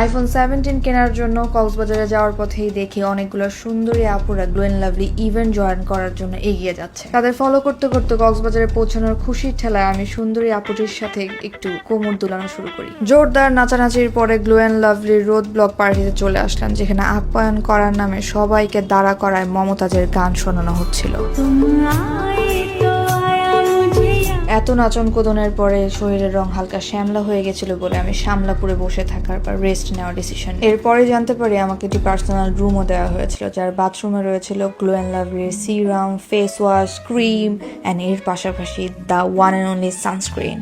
IPhone seventeen কেনার জন্য কক্সবাজারে যাওয়ার পথেই দেখি অনেকগুলো সুন্দরী আপুরা গ্লোয়েন লাভলি ইভেন্ট জয়েন করার জন্য এগিয়ে যাচ্ছে। তাদের ফলো করতে করতে কক্সবাজারে পৌঁছানোর খুশির ঠেলায় আমি সুন্দরী আপুটির সাথে একটু কোমর দুলানো শুরু করি। জোরদার নাচানাচির পরে গ্লোয়েন লাভলি রোড ব্লক পার্টিতে চলে আসলাম, যেখানে আপ্যায়ন করার নামে সবাইকে দাঁড়া করায় মমতাজের গান শোনানো হচ্ছিল। এত নাচন কোদনের পরে শরীরের রং হালকা শ্যামলা হয়ে গেছিল বলে আমি শ্যামলাপুরে বসে থাকার বা রেস্ট নেওয়ার ডিসিশন এরপরে জানতে পারি আমাকে একটি পার্সোনাল রুমও দেওয়া হয়েছিল, যার বাথরুমে রয়েছিল glow and লাভলির serum face wash cream and এর পাশাপাশি the one and only sunscreen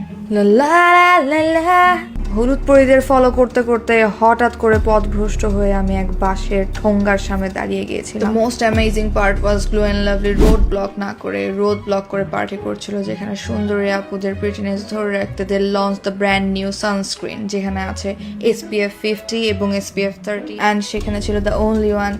হলুদ পরিদের ফলো করতে করতে হঠাৎ করে পথ ভ্রষ্ট হয়ে আমি এক বাসের ঠোঙ্গার সামনে দাঁড়িয়ে গিয়েছিলাম। Most amazing part was glow and lovely road block না করে রোড ব্লক করে পার্টি করছিল, যেখানে সুন্দরী আপুদের প্রিটিনেস ধরে রাখতে they launch the brand new sunscreen যেখানে আছে এসপিএফ ফিফটি এবং এসপিএফ থার্টি অ্যান্ড সেখানে ছিল দ্য অনলি ওয়ান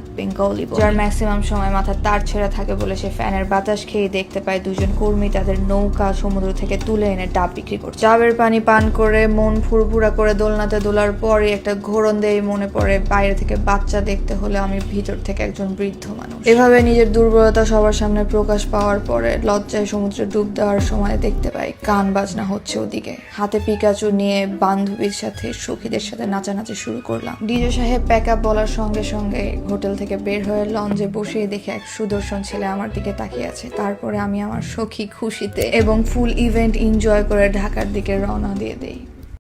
অলিভ যার ম্যাক্সিমাম সময় মাথার তার ছেঁড়া থাকে বলে সে ফ্যানের বাতাস খেয়ে দেখতে পায় দুজন কর্মী তাদের নৌকা সমুদ্র থেকে তুলে এনে ডাব বিক্রি করছে। ডাবের পানি পান করে মন ফুরফুরা করে দোলনাতে দোলার পরে একটা ঘোরন দিয়ে মনে পড়ে বাইরে থেকে বাচ্চা দেখতে হলে আমি ভিতর থেকে একজন বৃদ্ধ মানুষ। এভাবে নিজের দুর্বলতা সবার সামনে প্রকাশ পাওয়ার পরে লজ্জায় সমুদ্রে ডুব দেওয়ার সময় দেখতে পাই, গান বাজনা হচ্ছে ওদিকে। হাতে পিকাচু নিয়ে বান্ধবীর সাথে, সখীদের সাথে নাচানাচি শুরু করলাম। ডিজে সাহেব প্যাক আপ বলার সঙ্গে সঙ্গে হোটেল থেকে বের হয়ে লঞ্চে বসে দেখে এক সুদর্শন ছেলে আমার দিকে তাকিয়ে আছে। তারপরে আমি আমার সখী খুশিতে এবং ফুল ইভেন্ট এনজয় করে ঢাকার দিকে রওনা দিয়ে দেই।